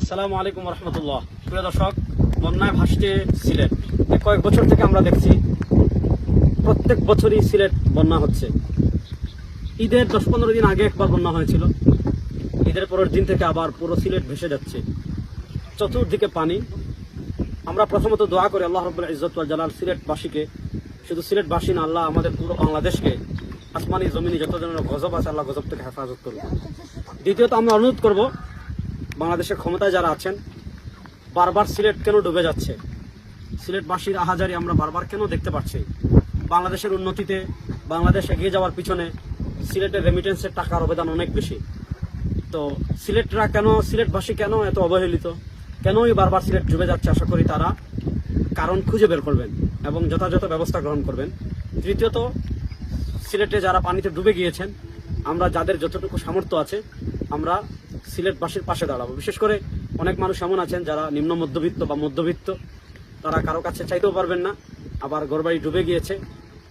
আসসালামু আলাইকুম রহমতুল্লাহ প্রিয় দর্শক বন্যায় ভাসছে সিলেট। কয়েক বছর থেকে আমরা দেখছি প্রত্যেক বছরই সিলেট বন্যা হচ্ছে। ঈদের দশ পনেরো দিন আগে একবার বন্যা হয়েছিল। ঈদের পরের দিন থেকে আবার পুরো সিলেট ভেসে যাচ্ছে। চতুর্দিকে পানি। আমরা প্রথমত দোয়া করি আল্লাহ রবুল্লাহ ইজ্জতুল জালাল সিলেটবাসীকে। শুধু সিলেটবাসী না, আল্লাহ আমাদের পুরো বাংলাদেশকে আসমানি জমিনি যত ধরনের গজব আছে, আল্লাহ গজব থেকে হেফাজত করবে দ্বিতীয়ত আমরা অনুরোধ করব বাংলাদেশের ক্ষমতায় যারা আছেন, বারবার সিলেট কেন ডুবে যাচ্ছে? সিলেটবাসীর আহাজারি আমরা বারবার কেন দেখতে পাচ্ছি? বাংলাদেশের উন্নতিতে, বাংলাদেশ এগিয়ে যাওয়ার পিছনে সিলেটের রেমিটেন্সের টাকার অবদান অনেক বেশি। তো সিলেটরা কেন, সিলেটবাসী কেন এত অবহেলিত? কেনই বারবার সিলেট ডুবে যাচ্ছে? আশা করি তারা কারণ খুঁজে বের করবেন এবং যথাযথ ব্যবস্থা গ্রহণ করবেন। তৃতীয়ত, সিলেটে যারা পানিতে ডুবে গিয়েছেন, আমরা যাদের যতটুকু সামর্থ্য আছে, আমরা সিলেটবাসীর পাশে দাঁড়াবো। বিশেষ করে অনেক মানুষ এমন আছেন যারা নিম্ন মধ্যবিত্ত বা মধ্যবিত্ত। তারা কারও কাছে চাইতেও পারবেন না, আবার ঘরবাড়ি ডুবে গিয়েছে,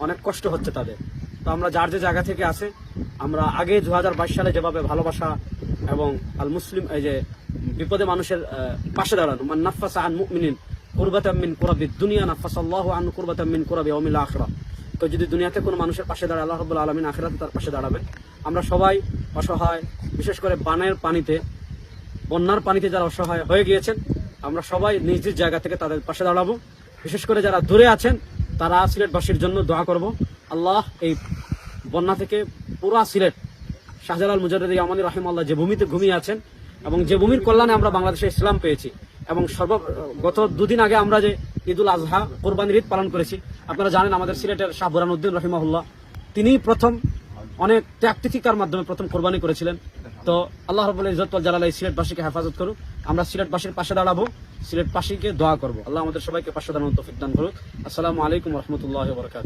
অনেক কষ্ট হচ্ছে তাদের। তো আমরা যার যে জায়গা থেকে আছে, আমরা আগে দু হাজার বাইশ সালে যেভাবে ভালোবাসা এবং আল মুসলিম এই যে বিপদে মানুষের পাশে দাঁড়ানো, মান নাফাসা আন মুমিনিন কুরবাতাম মিন কুরাবি দুনিয়া নাফাসাল্লাহু আন কুরবাতাম মিন কুরাবি ওমিল আখরা তো যদি দুনিয়াতে কোনো মানুষের পাশে দাঁড়ায়, আল্লাহ রাব্বুল আলামিন আখিরাতে তার পাশে দাঁড়াবেন। আমরা সবাই অসহায়, বিশেষ করে বানের পানিতে, বন্যার পানিতে যারা অসহায় হয়ে গিয়েছেন, আমরা সবাই নিজ নিজ জায়গা থেকে তাদের পাশে দাঁড়াবো। বিশেষ করে যারা দূরে আছেন, তারা সিলেটবাসীর জন্য দোয়া করব। আল্লাহ এই বন্যা থেকে পুরা সিলেট, শাহজালাল মুজাদ্দিদ আমানি রহিম আল্লাহ যে ভূমিতে ঘুমিয়ে আছেন এবং যে ভূমির কল্যাণে আমরা বাংলাদেশে ইসলাম পেয়েছি এবং সর্ব গত দুদিন আগে আমরা যে ঈদুল আজহা কোরবানির ঈদ পালন করেছি। আপনারা জানেন আমাদের সিলেটের শাহ বুরানুদ্দিন রহিমাহুল্লাহ, তিনি প্রথম অনেক ত্যাগতিথিকার মাধ্যমে প্রথম কোরবানি করেছিলেন। তো আল্লাহ রবুল্লাহ ইজত জালাল এই সিলেটবাসীকে হেফাজত করুক। আমরা সিলেটবাসীর পাশে দাঁড়াবো, সিলেটবাসীকে দোয়া করব। আল্লাহ আমাদের সবাইকে পাশে দাঁড়ানো তফিক দান করুক। আসসালামু আলাইকুম রহমতুল্লাহ বরকাত